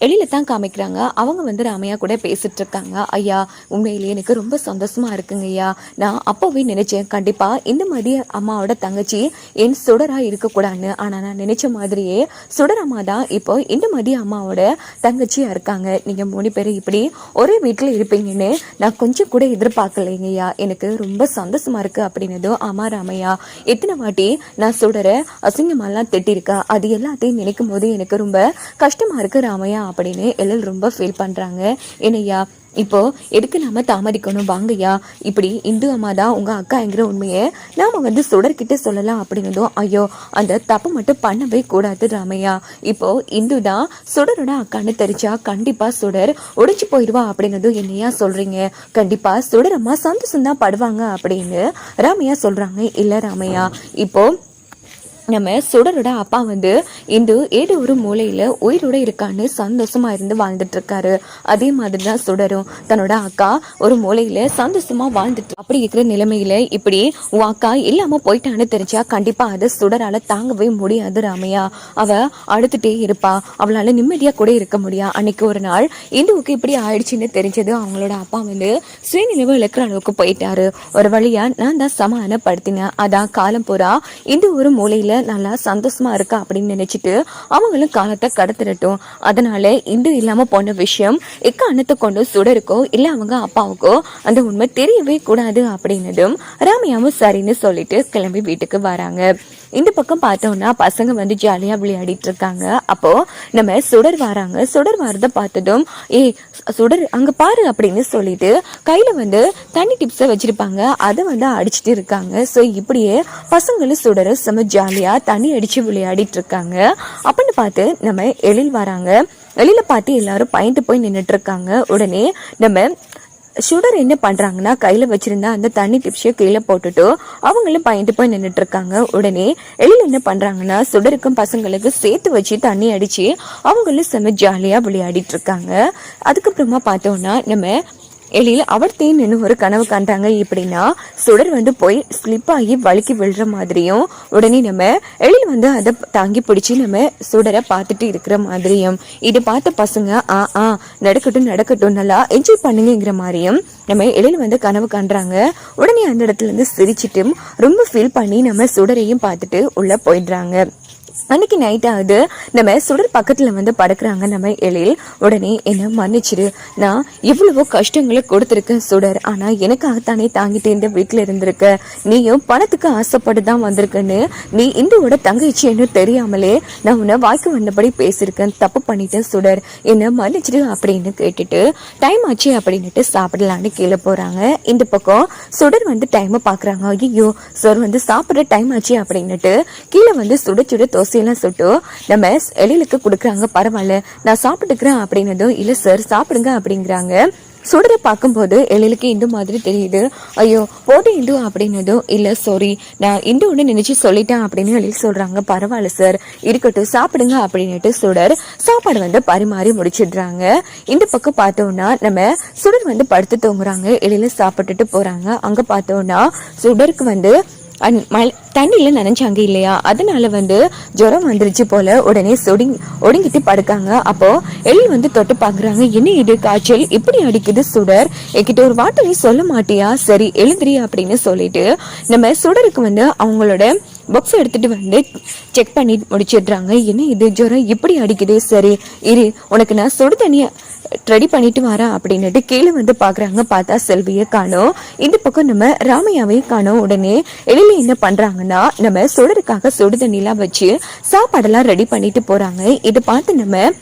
எழில தான் காமிக்கிறாங்க. அவங்க வந்து ராமையா கூட பேசிட்டு இருக்காங்க ஐயா உண்மையிலேயே எனக்கு ரொம்ப சந்தோஷமா இருக்குங்க ஐயா. நான் அப்போவே நினைச்சேன் கண்டிப்பா இந்த மாதிரி அம்மாவோட தங்கச்சி என் சுடரா இருக்கக்கூடாதுன்னு. ஆனா நான் நினைச்ச மாதிரியே சுடரம்மா தான் இப்போ இந்த மாதிரி அம்மாவோட தங்கச்சியா இருக்காங்க. நீங்க மூணு பேரும் இப்படி ஒரே வீட்டில் இருப்பீங்கன்னு நான் கொஞ்சம் கூட எதிர்பார்க்கலைங்க ஐயா. எனக்கு ரொம்ப சந்தோஷமா இருக்கு அப்படின்னதும் ஆமா ராமையா எத்தனை வாட்டி நான் சுடரை அசிங்கமாலாம் திட்டிருக்கேன் அது எல்லாத்தையும் நினைக்கும் போது எனக்கு ரொம்ப கஷ்டமா இருக்கு ராமையா. அப்படின்னு எழில் ரொம்ப ஃபீல் பண்ணுறாங்க என்னையா இப்போ எதுக்கு நாம தாமதிக்கணும்? வாங்கய்யா இப்படி இந்து அம்மா தான் உங்க அக்காங்கிற உண்மையை நாம வந்து சுடர்கிட்ட சொல்லலாம் அப்படின்னதும் ஐயோ அந்த தப்பு மட்டும் பண்ணவே கூடாது ராமையா. இப்போ இந்து தான் சுடரோட அக்கான்னு தெரிஞ்சா கண்டிப்பா சுடர் உடைச்சு போயிடுவா அப்படின்னதும் என்னையா சொல்றீங்க? கண்டிப்பா சுடர் அம்மா சந்தோஷம் தான் படுவாங்க அப்படின்னு ராமையா சொல்றாங்க. இல்ல ராமையா இப்போ நம்ம சுடரோட அப்பா வந்து இந்து ஏதோ ஒரு மூலையில உயிரோட இருக்கான்னு சந்தோஷமா இருந்து வாழ்ந்துட்டு இருக்காரு அதே மாதிரி தான் சுடரும். தன்னோட அக்கா ஒரு மூலையில சந்தோஷமா வாழ்ந்துட்டு அப்படி இருக்கிற நிலைமையில இப்படி உன் அக்கா இல்லாம போயிட்டான்னு தெரிஞ்சா கண்டிப்பா அதை சுடரால தாங்கவே முடியாது ராமையா. அவ அழுத்துட்டே இருப்பா. அவளால நிம்மதியா கூட இருக்க முடியா. அன்னைக்கு ஒரு நாள் இந்துவுக்கு இப்படி ஆயிடுச்சுன்னு தெரிஞ்சது அவங்களோட அப்பா வந்து சுயநினைவு இழக்கிற அளவுக்கு போயிட்டாரு. ஒரு வழியா நான் தான் சமாதானப்படுத்தினேன். அதான் காலம் பூரா இந்து ஒரு மூலையில நல்லா சந்தோஷமா இருக்கா அப்படின்னு நினைச்சிட்டு அவங்களும் காலத்தை கடத்திடட்டும். அதனால இந்து இல்லாம போன விஷயம் எக்க அன்னத்தை கொண்டு சுடருக்கோ இல்ல அவங்க அப்பாவுக்கோ அந்த உண்மை தெரியவே கூடாது அப்படின்னதும் ராமையாவும் சரின்னு சொல்லிட்டு கிளம்பி வீட்டுக்கு வராங்க. இந்த பக்கம் பார்த்தோம்னா பசங்க வந்து ஜாலியா விளையாடிட்டு இருக்காங்க. அப்போ நம்ம சுடர் வராங்க. சுடர் வரத பார்த்ததும் ஏய் சுடர் அங்க பாரு அப்படின்னு சொல்லிட்டு கையில வந்து தண்ணி டிப்ஸை வச்சிருப்பாங்க. அதை வந்து அடிச்சிட்டு இருக்காங்க. ஸோ இப்படியே பசங்களும் சுடரும் செம ஜாலியா தண்ணி அடிச்சு விளையாடிட்டு இருக்காங்க அப்படின்னு பார்த்து நம்ம எழில் வராங்க. எழில பார்த்து எல்லாரும் பயந்து போய் நின்றுட்டு இருக்காங்க உடனே நம்ம சுடர் என்ன பண்ணுறாங்கன்னா கையில் வச்சுருந்தா அந்த தண்ணி டிப்ஸையும் கீழே போட்டுட்டு அவங்களும் பயந்து போய் நின்றுட்டு இருக்காங்க உடனே எழில் என்ன பண்ணுறாங்கன்னா சுடருக்கும் பசங்களுக்கு சேர்த்து வச்சு தண்ணி அடித்து அவங்களும் செம்ம ஜாலியாக விளையாடிட்டு இருக்காங்க அதுக்கப்புறமா பார்த்தோன்னா நம்ம எழில் அவர் நின்று ஒரு கனவு காண்றாங்க. எப்படின்னா சுடர் வந்து போய் ஸ்லிப் ஆகி வழுக்கி விழுற மாதிரியும் உடனே நம்ம எழில் வந்து அதை தாங்கி பிடிச்சி நம்ம சுடரை பார்த்துட்டு இருக்கிற மாதிரியும் இது பார்த்த பசங்க ஆ ஆ நடக்கட்டும் நடக்கட்டும் நல்லா என்ஜாய் பண்ணுங்கிற மாதிரியும் நம்ம எழில் வந்து கனவு காண்றாங்க. உடனே அந்த இடத்துல இருந்து சிரிச்சிட்டு ரொம்ப ஃபீல் பண்ணி நம்ம சுடரையும் பார்த்துட்டு உள்ள போயிடுறாங்க. அன்னைக்கு நைட் ஆகுது. நம்ம சுடர் பக்கத்துல வந்து படுக்கிறாங்க நம்ம எழில். உடனே என்ன மன்னிச்சிடு. நான் இவ்வளவோ கஷ்டங்களை கொடுத்துருக்கேன் சுடர். ஆனா எனக்காகத்தானே தாங்கிட்டு இந்த வீட்டில் இருந்திருக்க. நீயும் பணத்துக்கு ஆசைப்பட்டு தான் வந்திருக்கன்னு. நீ இந்துவோட தங்கச்சின்னு தெரியாமலே நான் உன்னை வாய்க்கு வந்தபடி பேசியிருக்கேன். தப்பு பண்ணிட்டேன் சுடர். என்ன மன்னிச்சிரு அப்படின்னு கேட்டுட்டு டைம் ஆச்சு அப்படின்னுட்டு சாப்பிடலான்னு கீழே போறாங்க. இந்த பக்கம் சுடர் வந்து டைமை பாக்குறாங்க. ஐயோ சார் வந்து சாப்பிட்ற டைம் ஆச்சு அப்படின்னுட்டு கீழே வந்து சுட சுட தோசை தோசையெல்லாம் சுட்டு நம்ம எழிலுக்கு கொடுக்குறாங்க பரவாயில்ல. நான் சாப்பிட்டுக்கிறேன் அப்படின்னதும் இல்லை சார் சாப்பிடுங்க அப்படிங்கிறாங்க. சுடரை பார்க்கும்போது எழிலுக்கு இந்து மாதிரி தெரியுது. ஐயோ போட்டு இந்து அப்படின்னதும் இல்லை சாரி நான் இந்துன்னு நினைச்சு சொல்லிட்டேன் அப்படின்னு எழில் சொல்கிறாங்க பரவாயில்ல சார் இருக்கட்டும் சாப்பிடுங்க அப்படின்னுட்டு சுடர் சாப்பாடு வந்து பரிமாறி முடிச்சிடுறாங்க. இந்த பக்கம் பார்த்தோம்னா நம்ம சுடர் வந்து படுத்து தூங்குறாங்க. எழில சாப்பிட்டுட்டு போகிறாங்க அங்கே பார்த்தோம்னா சுடருக்கு வந்து அந் மழை தண்ணியில் நனைஞ்சாங்க இல்லையா? அதனால வந்து ஜுரம் வந்துருச்சு போல உடனே சொடிங் ஒடுங்கிட்டு படுக்காங்க. அப்போ எழில் வந்து தொட்டு பாக்குறாங்க என்ன இது? காய்ச்சல்? இப்படி அடிக்குது சுடர். என்கிட்ட ஒரு வார்த்தை நீ சொல்ல மாட்டியா? சரி எழுந்திரி அப்படின்னு சொல்லிட்டு நம்ம சுடருக்கு வந்து அவங்களோட பாக்ஸ் எடுத்துட்டு வந்து செக் பண்ணி முடிச்சிடுறாங்க. என்ன இது? ஜுரம்? இப்படி அடிக்குது? சரி இரு. உனக்கு நான் சுடு தண்ணியை ரெடி பண்ணிட்டு வரேன் அப்படின்னுட்டு கீழே வந்து பாக்குறாங்க பார்த்தா செல்வியை காணோம். இந்த பக்கம் நம்ம ராமையாவையும் காணோம். உடனே எழில என்ன பண்றாங்கன்னா நம்ம சுடருக்காக சுடு தண்ணிலாம் வச்சு சாப்பாடெல்லாம் ரெடி பண்ணிட்டு போறாங்க. இதை பார்த்து நம்ம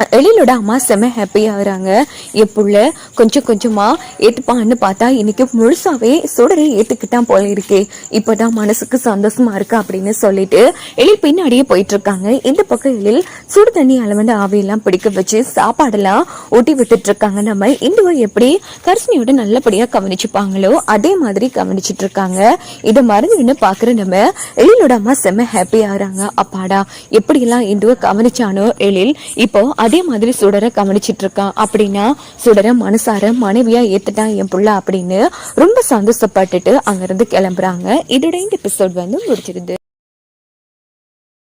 எழிலோட அம்மா செம ஹாப்பி ஆகுறாங்க என் புள்ள கொஞ்சம் கொஞ்சமாக ஏற்றுப்பான்னு பார்த்தா இன்னைக்கு முழுசாகவே சுடரை ஏற்றுக்கிட்டான் போல இருக்கே. இப்பதான் மனசுக்கு சந்தோஷமா இருக்கு அப்படின்னு சொல்லிட்டு எழில் பின்னாடியே போயிட்டுருக்காங்க இந்த பக்கம் எழில் சுடு தண்ணி அளவண்ட ஆவியெல்லாம் பிடிக்க வச்சு சாப்பாடெல்லாம் ஊட்டி விட்டுட்ருக்காங்க நம்ம இந்துவை எப்படி கர்ஷினியோட நல்லபடியாக கவனிச்சுப்பாங்களோ அதே மாதிரி கவனிச்சிட்டு இருக்காங்க. இதை மறந்துன்னு பார்க்குற நம்ம எழிலோட அம்மா செம ஹாப்பி அப்பாடா எப்படியெல்லாம் இந்துவை கவனிச்சானோ எழில் இப்போ அதே மாதிரி சுடரை கவனிச்சிட்டு இருக்கான் அப்படின்னா சுடரை மனசார மனைவியா ஏத்துட்டான் என் புள்ள அப்படின்னு ரொம்ப சந்தோஷப்பட்டுட்டு அங்கிருந்து கிளம்புறாங்க. இதோட இந்த எபிசோட் வந்து முடிச்சிருது